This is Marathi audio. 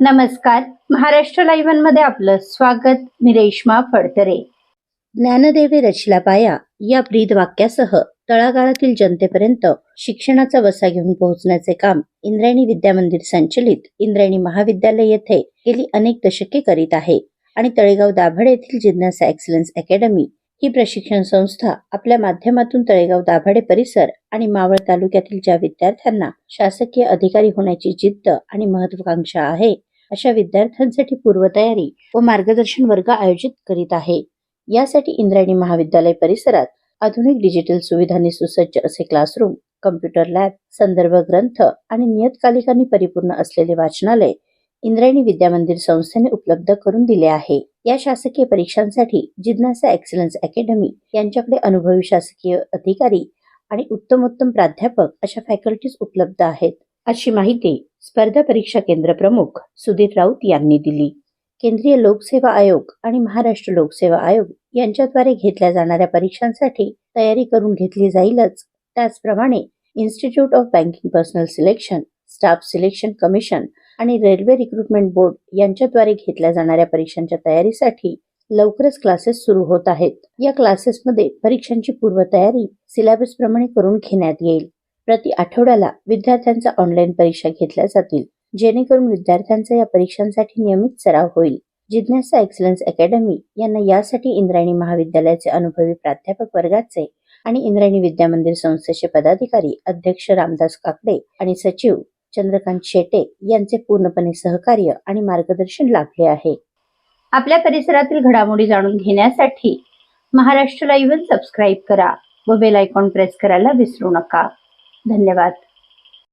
नमस्कार. महाराष्ट्र लाईव्हमध्ये आपलं स्वागत. मी रेश्मा फडतरे. ज्ञानदेवे रचला पाया या ब्रीद वाक्यासह तळागाळातील जनतेपर्यंत शिक्षणाचा वसा घेऊन पोहोचण्याचे काम इंद्रायणी विद्या मंदिर संचलित इंद्रायणी महाविद्यालय येथे गेली अनेक दशके करीत आहे आणि तळेगाव दाभाडे येथील जिज्ञासा एक्सलन्स अकॅडमी ही प्रशिक्षण संस्था आपल्या माध्यमातून तळेगाव दाभाडे परिसर आणि मावळ तालुक्यातील ज्या विद्यार्थ्यांना शासकीय अधिकारी होण्याची जिद्द आणि महत्वाकांक्षा आहे अशा विद्यार्थ्यांसाठी पूर्वतयारी व मार्गदर्शन वर्ग आयोजित करीत आहे. यासाठी इंद्रायणी महाविद्यालय परिसरात आधुनिक डिजिटल सुविधांनी सुसज्ज असे क्लासरूम कम्प्युटर लॅब संदर्भ ग्रंथ आणि नियतकालिकांनी परिपूर्ण असलेले वाचनालय इंद्रायणी विद्या मंदिर संस्थेने उपलब्ध करून दिले आहे. या शासकीय परीक्षांसाठी जिज्ञासा एक्सलन्स अकॅडमी यांच्याकडे अनुभवी शासकीय अधिकारी आणि उत्तमोत्तम प्राध्यापक अशा फॅकल्टीज उपलब्ध आहेत. अशी माहिती स्पर्धा परीक्षा केंद्र प्रमुख सुधीर राऊत यांनी दिली. केंद्रीय लोकसेवा आयोग आणि महाराष्ट्र लोकसेवा आयोग यांच्याद्वारे घेतल्या जाणाऱ्या परीक्षांसाठी तयारी करून घेतली जाईलच. त्याचप्रमाणे institute of banking personnel selection staff selection commission आणि रेल्वे रिक्रुटमेंट बोर्ड यांच्याद्वारे घेतल्या जाणाऱ्या परीक्षांच्या तयारीसाठी लवकरच क्लासेस सुरू होत आहेत. या क्लासेसमध्ये परीक्षांची पूर्वतयारी सिलेबसप्रमाणे करून घेण्यात येईल. प्रति आठवड्याला विद्यार्थ्यांचा ऑनलाईन परीक्षा घेतल्या जातील. जेणेकरून विद्यार्थ्यांचा या परीक्षांसाठी नियमित सराव होईल. जिज्ञासा एक्सलन्स अकॅडमी यांना यासाठी इंद्रायणी महाविद्यालयाचे अनुभवी प्राध्यापक वर्गाचे आणि इंद्रायणी विद्या मंदिर संस्थेचे पदाधिकारी अध्यक्ष रामदास काकडे आणि सचिव चंद्रकांत शेटे यांचे पूर्णपणे सहकार्य आणि मार्गदर्शन लाभले आहे. आपल्या परिसरातील घडामोडी जाणून घेण्यासाठी महाराष्ट्र लाईव्ह सबस्क्राईब करा व बेल आयकॉन प्रेस करायला विसरू नका. धन्यवाद.